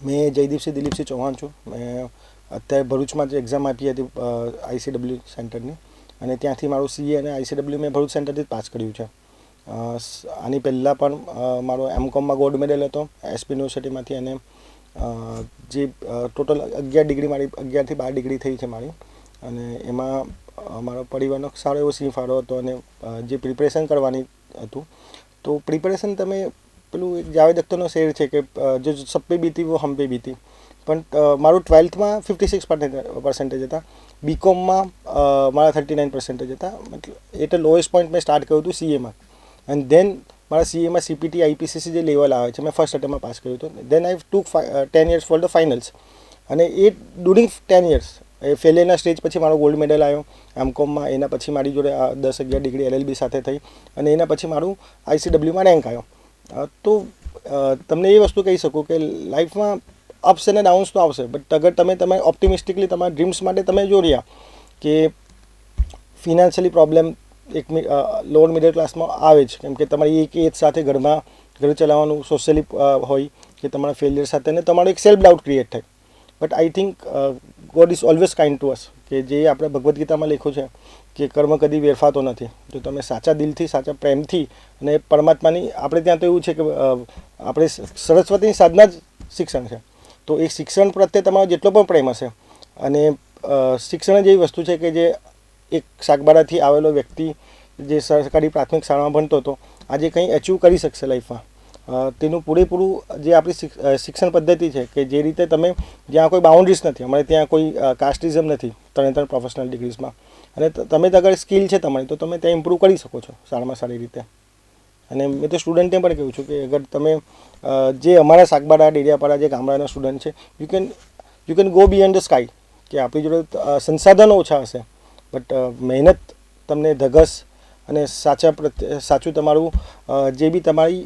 મેં જયદીપસિંહ દિલીપસિંહ ચૌહાણ છું. મેં અત્યારે ભરૂચમાં જ એક્ઝામ આપી હતી આઈસીડબલ્યુ સેન્ટરની અને ત્યાંથી મારું સીએ અને આઈસીડબલ્યુ મેં ભરૂચ સેન્ટરથી જ પાસ કર્યું છે. આની પહેલાં પણ મારો એમ કોમમાં ગોલ્ડ મેડલ હતો એસપી યુનિવર્સિટીમાંથી અને જે ટોટલ અગિયાર ડિગ્રી મારી અગિયારથી બાર ડિગ્રી થઈ છે મારી. અને એમાં મારો પરિવારનો સારો એવો સિંહ ફાળો હતો અને જે પ્રિપરેશન કરવાની હતું. તો પ્રિપરેશન તમે પેલું એક જાવેદ અખ્તરનો શેર છે કે જો સબ પે બીતી વો હમ પે બીતી પણ મારું ટ્વેલ્થમાં ફિફ્ટી સિક્સ પર્સન્ટેજ હતા. બીકોમમાં મારા થર્ટી નાઇન પર્સન્ટેજ હતા. મતલબ એટલે લોએસ્ટ પોઈન્ટ મેં સ્ટાર્ટ કર્યું હતું સીએમાં એન્ડ દેન મારા સીએમાં સીપીટી આઈપીસીસી જે લેવલ આવે છે, મેં ફર્સ્ટ અટેમ્પમાં પાસ કર્યું હતું. Then I took ten years for the finals અને એ ડ્યુરિંગ ટેન યર્સ એ ફેલિયરના સ્ટેજ પછી મારો ગોલ્ડ મેડલ આવ્યો. એમકોમમાં એના પછી મારી જોડે દસ અગિયાર ડિગ્રી એલએલબી સાથે થઈ. અને એના પછી મારું આઈસીડબ્લ્યુમાં રેન્ક આવ્યો. તો તમને એ વસ્તુ કહી શકું કે લાઈફમાં અપ્સ અને ડાઉન્સ તો આવશે બટ અગર તમે તમે ઓપ્ટિમિસ્ટિકલી તમારા ડ્રીમ્સ માટે તમે જો રહ્યા કે ફિનાન્શિયલી પ્રોબ્લેમ એક લોઅર મિડલ ક્લાસમાં આવે જ, કેમ કે તમારી એક એજ સાથે ઘરમાં, ઘર ચલાવવાનું સોશિયલી હોય કે તમારા ફેલિયર સાથે અને તમારો એક સેલ્ફ ડાઉટ ક્રિએટ થાય. But I think God is always kind to us કે જે આપણે ભગવદ્ ગીતામાં લખ્યું છે કે કર્મ કદી વેરફાતો નથી. જો તમે સાચા દિલથી, સાચા પ્રેમથી અને પરમાત્માની, આપણે ત્યાં તો એવું છે કે આપણે સરસ્વતીની સાધના જ શિક્ષણ છે. તો એ શિક્ષણ પ્રત્યે તમારો જેટલો પણ પ્રેમ હશે અને શિક્ષણ જ એવી વસ્તુ છે કે જે એક શાકબારાથી આવેલો વ્યક્તિ જે સરકારી પ્રાથમિક શાળામાં ભણતો હતો, આજે કંઈ અચીવ કરી શકશે લાઈફમાં તેનું પૂરેપૂરું જે આપણી શિક્ષણ પદ્ધતિ છે કે જે રીતે તમે જ્યાં કોઈ બાઉન્ડ્રીઝ નથી, અમારે ત્યાં કોઈ કાસ્ટિઝમ નથી, ત્રણે ત્રણ પ્રોફેશનલ ડિગ્રીઝમાં અને તમે અગર સ્કિલ છે તમારી, તો તમે ત્યાં ઇમ્પ્રૂવ કરી શકો છો, સારામાં સારી રીતે. અને મેં તો સ્ટુડન્ટને પણ કહ્યું છું કે અગર તમે જે અમારા શાકબાડા ડેડિયાપાડા જે ગામડાના સ્ટુડન્ટ છે you can you can go beyond the sky કે આપણી જોડે સંસાધનો ઓછા હશે. બટ મહેનત તમને ધગસ અને સાચા પ્રત્યે સાચું તમારું જે બી તમારી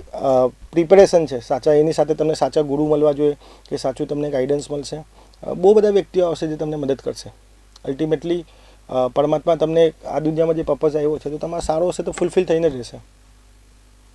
પ્રિપેરેશન છે, સાચા, એની સાથે તમને સાચા ગુરુ મળવા જોઈએ, કે સાચું તમને ગાઈડન્સ મળશે. બહુ બધા વ્યક્તિઓ આવશે જે તમને મદદ કરશે. અલ્ટિમેટલી પરમાત્મા તમને આ દુનિયામાં જે પર્પઝ આવ્યો છે, તો તમારો સારો હશે તો ફૂલફિલ થઈને જ રહેશે.